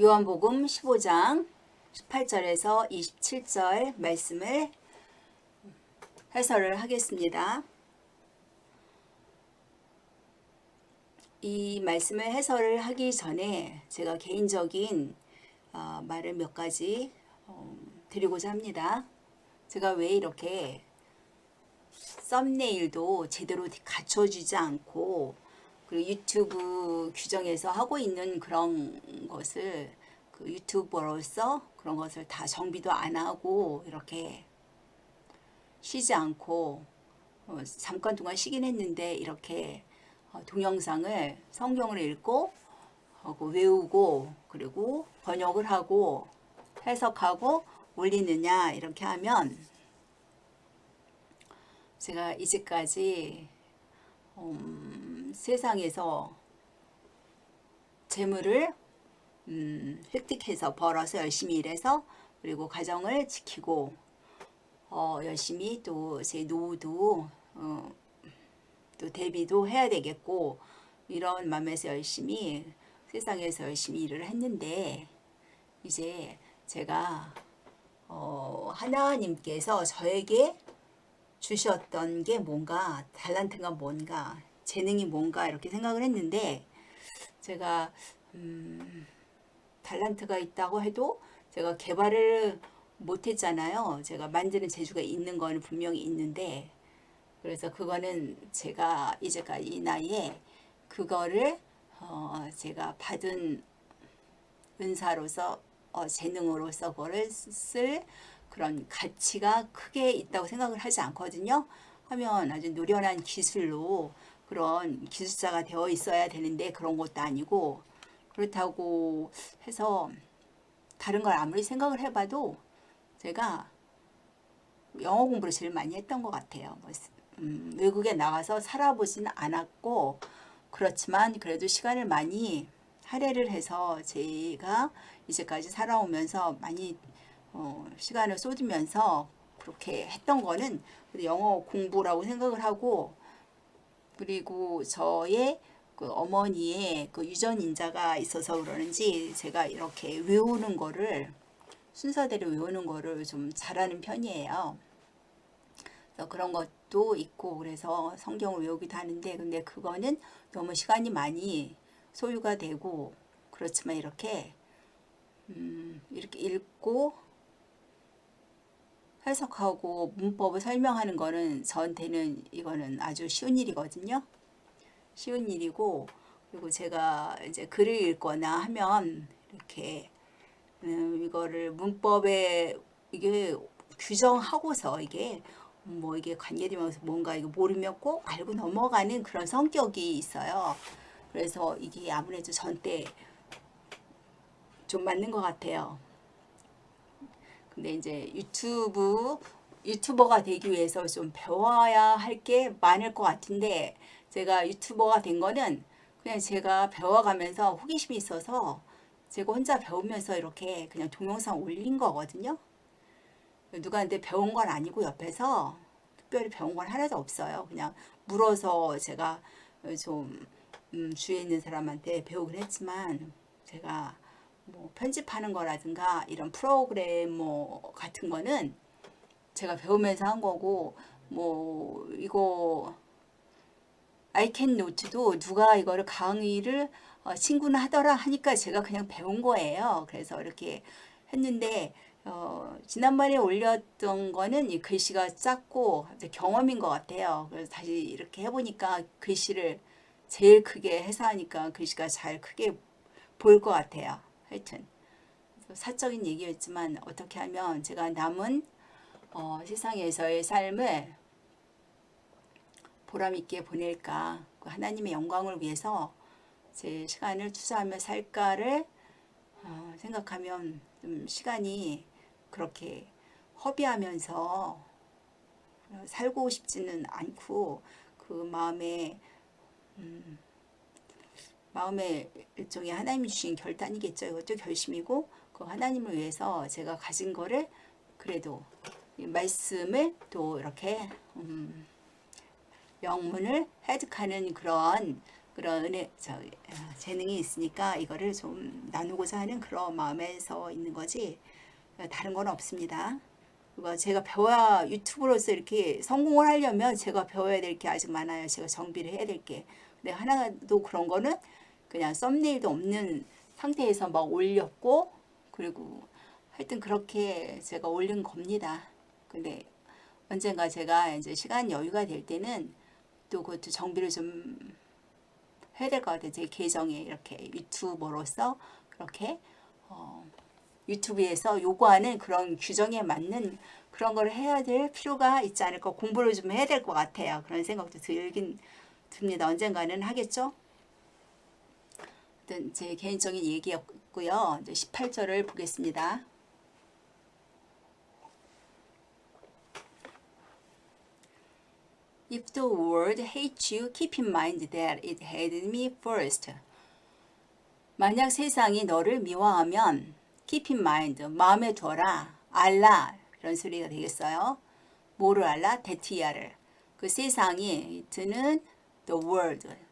요한복음 15장 18절에서 27절 말씀을 해설을 하겠습니다. 이 말씀을 해설을 하기 전에 제가 개인적인 어, 말을 몇 가지 어, 드리고자 합니다. 제가 왜 이렇게 썸네일도 제대로 갖춰지지 않고 그리고 유튜브 규정에서 하고 있는 그런 것을 그 유튜버로서 그런 것을 다 정비도 안 하고 이렇게 쉬지 않고 어, 잠깐 동안 쉬긴 했는데 이렇게 어, 동영상을 성경을 읽고 하고 외우고 그리고 번역을 하고 해석하고 올리느냐 이렇게 하면 제가 이제까지 음, 세상에서 재물을 음, 획득해서 벌어서 열심히 일해서 그리고 가정을 지키고 어, 열심히 또 제 노후도 어, 또 대비도 해야 되겠고 이런 마음에서 열심히 세상에서 열심히 일을 했는데 이제 제가 어, 하나님께서 저에게 주셨던 게 뭔가 달란트가 뭔가 재능이 뭔가 이렇게 생각을 했는데 제가 음, 달란트가 있다고 해도 제가 개발을 못했잖아요. 제가 만드는 재주가 있는 거는 분명히 있는데 그래서 그거는 제가 이제까지 이 나이에 그거를 어, 제가 받은 은사로서 어, 재능으로서 그거를 쓸 그런 가치가 크게 있다고 생각을 하지 않거든요. 하면 아주 노련한 기술로 그런 기술자가 되어 있어야 되는데 그런 것도 아니고 그렇다고 해서 다른 걸 아무리 생각을 해봐도 제가 영어 공부를 제일 많이 했던 것 같아요. 뭐, 음, 외국에 나가서 살아보지는 않았고 그렇지만 그래도 시간을 많이 할애를 해서 제가 이제까지 살아오면서 많이 어, 시간을 쏟으면서 그렇게 했던 거는 영어 공부라고 생각을 하고 그리고 저의 그 어머니의 그 유전 인자가 있어서 그러는지 제가 이렇게 외우는 거를 순서대로 외우는 거를 좀 잘하는 편이에요. 그래서 그런 것도 있고 그래서 성경을 외우기도 하는데 근데 그거는 너무 시간이 많이 소요가 되고 그렇지만 이렇게 음, 이렇게 읽고 해석하고 문법을 설명하는 거는 저한테는 이거는 아주 쉬운 일이거든요. 쉬운 일이고 그리고 제가 이제 글을 읽거나 하면 이렇게 음, 이거를 문법에 이게 규정하고서 이게 뭐 이게 관계되면서 뭔가 이거 모르면 꼭 알고 넘어가는 그런 성격이 있어요. 그래서 이게 아무래도 전때 좀 맞는 것 같아요. 근데 이제 유튜브 유튜버가 되기 위해서 좀 배워야 할 게 많을 것 같은데 제가 유튜버가 된 거는 그냥 제가 배워가면서 호기심이 있어서 제가 혼자 배우면서 이렇게 그냥 동영상 올린 거거든요. 누구한테 배운 건 아니고 옆에서 특별히 배운 건 하나도 없어요. 그냥 물어서 제가 좀 음, 주위에 있는 사람한테 배우긴 했지만 제가 뭐 편집하는 거라든가 이런 프로그램 뭐 같은 거는 제가 배우면서 한 거고 뭐 이거 아이캔 노트도 누가 이거를 강의를 어, 친구는 하더라 하니까 제가 그냥 배운 거예요. 그래서 이렇게 했는데 어, 지난번에 올렸던 거는 이 글씨가 작고 경험인 것 같아요. 그래서 다시 이렇게 해보니까 글씨를 제일 크게 해서 하니까 글씨가 잘 크게 보일 것 같아요. 하여튼 사적인 얘기였지만 어떻게 하면 제가 남은 어, 세상에서의 삶을 보람 있게 보낼까? 그 하나님의 영광을 위해서 제 시간을 투자하며 살까를 어, 생각하면 좀 시간이 그렇게 허비하면서 살고 싶지는 않고 그 마음에 음, 마음의 일종의 하나님이 주신 결단이겠죠. 이것도 결심이고 그 하나님을 위해서 제가 가진 거를 그래도 말씀을 또 이렇게 음, 영문을 획득하는 그런 그런 은혜, 저, 어, 재능이 있으니까 이거를 좀 나누고자 하는 그런 마음에서 있는 거지 어, 다른 건 없습니다. 제가 배워야 유튜브로서 이렇게 성공을 하려면 제가 배워야 될 게 아직 많아요. 제가 정비를 해야 될 게. 근데 하나도 그런 거는 그냥 썸네일도 없는 상태에서 막 올렸고 그리고 하여튼 그렇게 제가 올린 겁니다. 근데 언젠가 제가 이제 시간 여유가 될 때는 또 그것도 정비를 좀 해야 될 것 같아요. 제 계정에 이렇게 유튜버로서 그렇게 어, 유튜브에서 요구하는 그런 규정에 맞는 그런 걸 해야 될 필요가 있지 않을까 공부를 좀 해야 될 것 같아요. 그런 생각도 들긴 듭니다. 언젠가는 하겠죠. 어떤 제 개인적인 얘기였고요. 이제 18절을 보겠습니다. If the world hates you, keep in mind that it hated me first. 만약 세상이 너를 미워하면 keep in mind, 마음에 둬라, 알라 이런 소리가 되겠어요. 뭐를 알라? 데티아를. 그 세상이 드는 the world.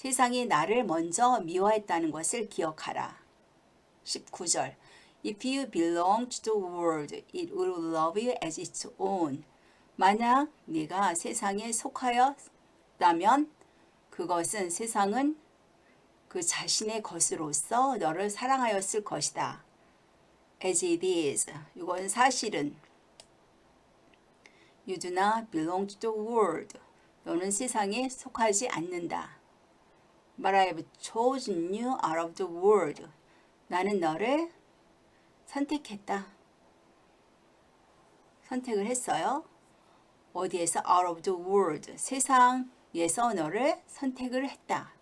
세상이 나를 먼저 미워했다는 것을 기억하라. 19절. If you belong to the world, it will love you as its own. 만약 네가 세상에 속하였다면 그것은 세상은 그 자신의 것으로서 너를 사랑하였을 것이다. As it is. 이건 사실은 You do not belong to the world. 너는 세상에 속하지 않는다. But I have chosen you out of the world. 나는 너를 선택했다. 선택을 했어요. 어디에서 out of the world 세상에서 너를 선택을 했다.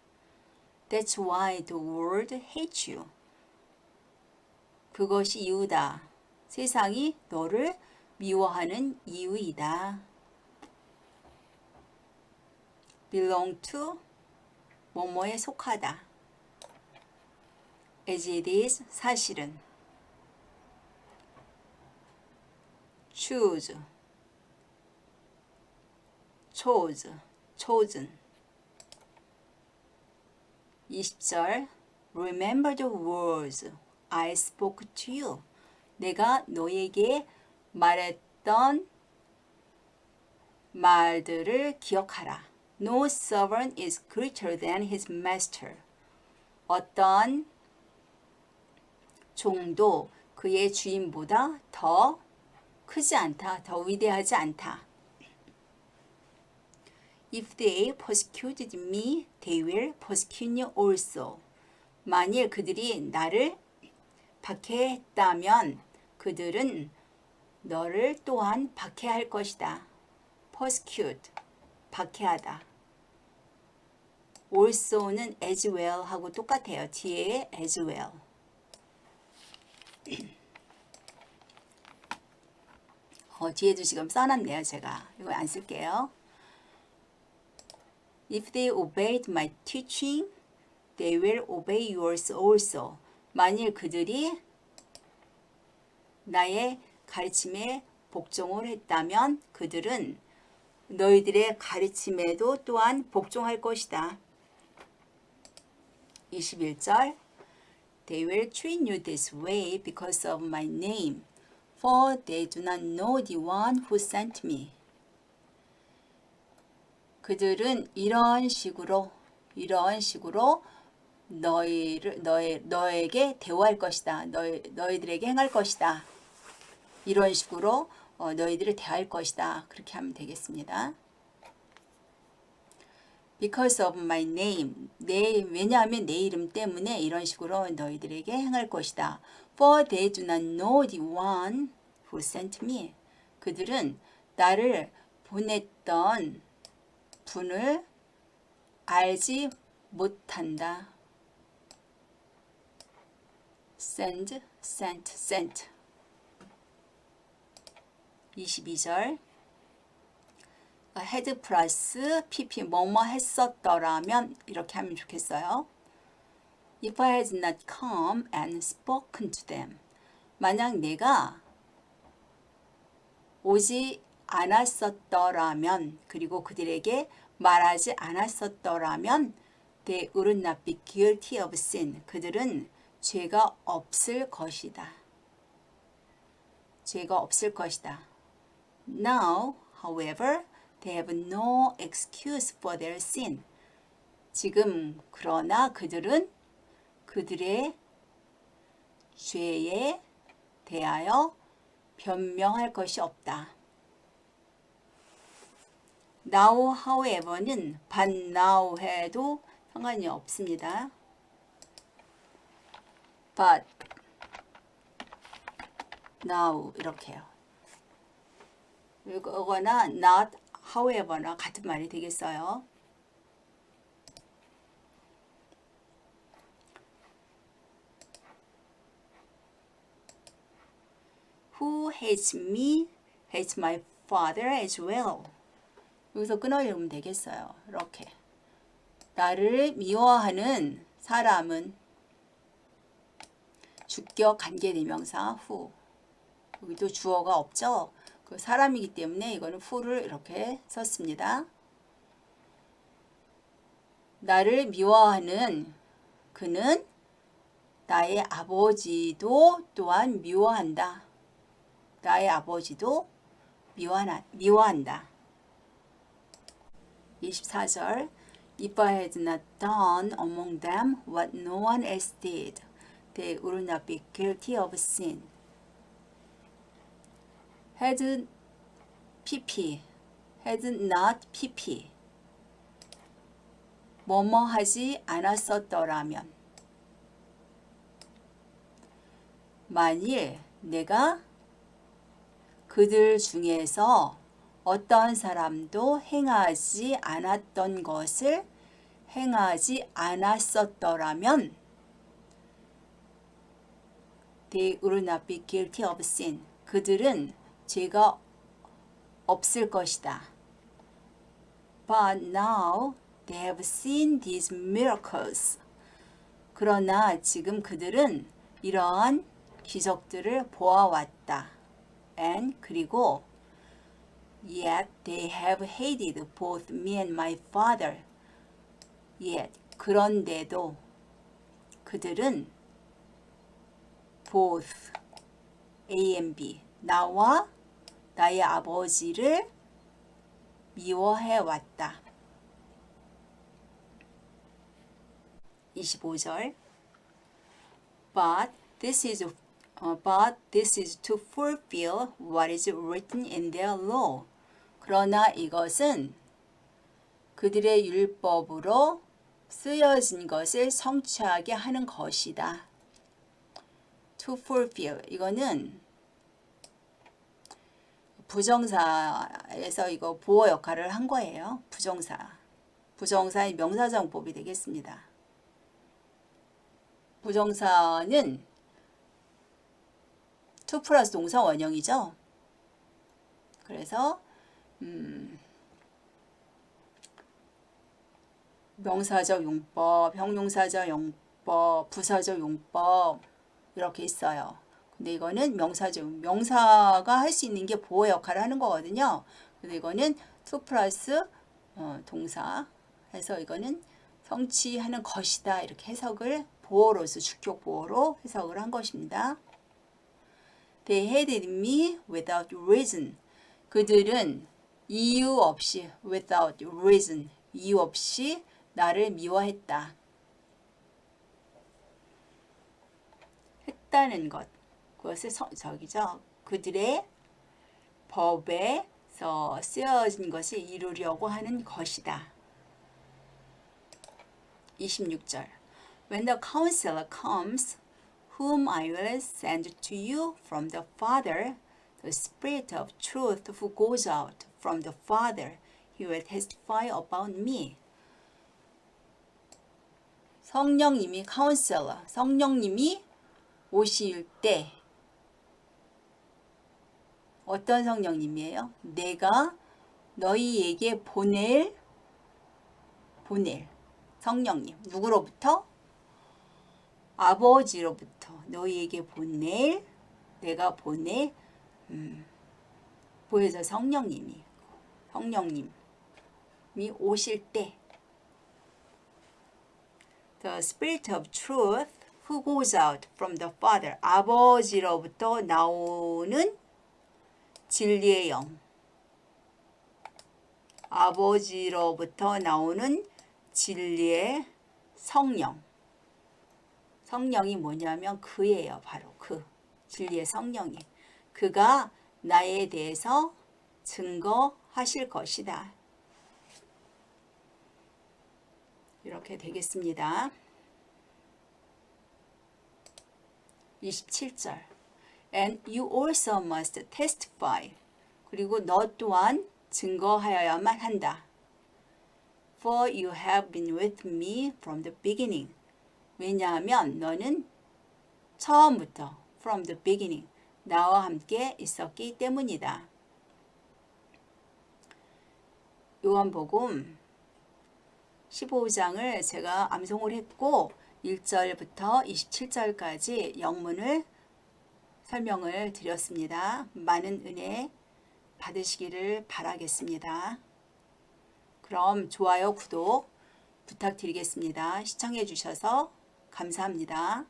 That's why the world hates you. 그것이 이유다. 세상이 너를 미워하는 이유이다. belong to 뭐뭐에 속하다. as it is 사실은 choose chose, chosen. 20절 Remember the words I spoke to you. 내가 너에게 말했던 말들을 기억하라. No servant is greater than his master. 어떤 종도 그의 주인보다 더 크지 않다, 더 위대하지 않다. If they persecuted me, they will persecute you also. 만일 그들이 나를 박해했다면 그들은 너를 또한 박해할 것이다. persecute, 박해하다. Also는 as well 하고 똑같아요. 뒤에 as well. 어, 뒤에도 지금 써놨네요. 제가. 이거 안 쓸게요. If they obeyed my teaching, they will obey yours also. 만일 그들이 나의 가르침에 복종을 했다면 그들은 너희들의 가르침에도 또한 복종할 것이다. 21절 They will treat you this way because of my name, for they do not know the one who sent me. 그들은 이런 식으로 이런 식으로 너희를 너희 너에게 대우할 것이다. 너희 너희들에게 행할 것이다. 이런 식으로 어, 너희들을 대할 것이다. 그렇게 하면 되겠습니다. Because of my name. 내 왜냐하면 내 이름 때문에 이런 식으로 너희들에게 행할 것이다. For they do not know the one who sent me. 그들은 나를 보냈던 분을 알지 못한다. send, sent, sent. 22절 had 플러스 pp 뭐뭐 했었더라면 이렇게 하면 좋겠어요. If I had not come and spoken to them. 만약 내가 오지 않았었더라면 그리고 그들에게 말하지 않았었더라면 They would not be guilty of sin. 그들은 죄가 없을 것이다. 죄가 없을 것이다. Now, however, they have no excuse for their sin. 지금 그러나 그들은 그들의 죄에 대하여 변명할 것이 없다. now, however는 but now 해도 상관이 없습니다. but now 이렇게요. 이거나 not however나 같은 말이 되겠어요. Who hates me hates my father as well. 여기서 끊어내면 되겠어요. 이렇게. 나를 미워하는 사람은 주격 관계 대명사 who. 여기도 주어가 없죠. 그 사람이기 때문에 이거는 who를 이렇게 썼습니다. 나를 미워하는 그는 나의 아버지도 또한 미워한다. 나의 아버지도 미워하나, 미워한다. 24절 If I had not done among them what no one else did, they would not be guilty of sin. Had pp, had not pp. 뭐뭐 하지 않았었더라면. 만일 내가 그들 중에서 어떤 사람도 행하지 않았던 것을 행하지 않았었더라면 they would not be guilty of sin. 그들은 죄가 없을 것이다. But now they have seen these miracles. 그러나 지금 그들은 이러한 기적들을 보아왔다. And 그리고 Yet they have hated both me and my father. Yet 그런데도 그들은 both A and B 나와 나의 아버지를 미워해 왔다. 25절 But this is uh, but this is to fulfill what is written in their law. 그러나 이것은 그들의 율법으로 쓰여진 것을 성취하게 하는 것이다. To fulfill 이거는 부정사에서 이거 보호 역할을 한 거예요. 부정사. 부정사의 명사정법이 되겠습니다. 부정사는 to 플러스 동사 원형이죠. 그래서 음, 명사적 용법, 형용사적 용법, 부사적 용법 이렇게 있어요. 근데 이거는 명사적 명사가 할 수 있는 게 보호 역할을 하는 거거든요. 근데 이거는 to 플러스 어, 동사 해서 이거는 성취하는 것이다 이렇게 해석을 보호로서 주격 보호로 해석을 한 것입니다. They hated me without reason. 그들은 이유 없이 without reason 이유 없이 나를 미워했다. 했다는 것 그것을 서, 저기죠. 그들의 법에서 쓰여진 것을 이루려고 하는 것이다. 26절 When the counselor comes, whom I will send to you from the Father, the Spirit of truth who goes out from the Father, he will testify about me. 성령님이 카운셀러, 성령님이 오실 때 어떤 성령님이에요? 내가 너희에게 보낼 보낼 성령님 누구로부터? 아버지로부터 너희에게 보낼 내가 보낼 음, 보여서 성령님이 성령님이 오실 때 The Spirit of Truth who goes out from the Father. 아버지로부터 나오는 진리의 영. 아버지로부터 나오는 진리의 성령. 성령이 뭐냐면 그예요. 바로 그 진리의 성령이. 그가 나에 대해서 증거하실 것이다. 이렇게 되겠습니다. 27절. And you also must testify. 그리고 너 또한 증거하여야만 한다. For you have been with me from the beginning. 왜냐하면 너는 처음부터 from the beginning 나와 함께 있었기 때문이다. 요한복음 15장을 제가 암송을 했고 1절부터 27절까지 영문을 설명을 드렸습니다. 많은 은혜 받으시기를 바라겠습니다. 그럼 좋아요, 구독 부탁드리겠습니다. 시청해 주셔서 감사합니다.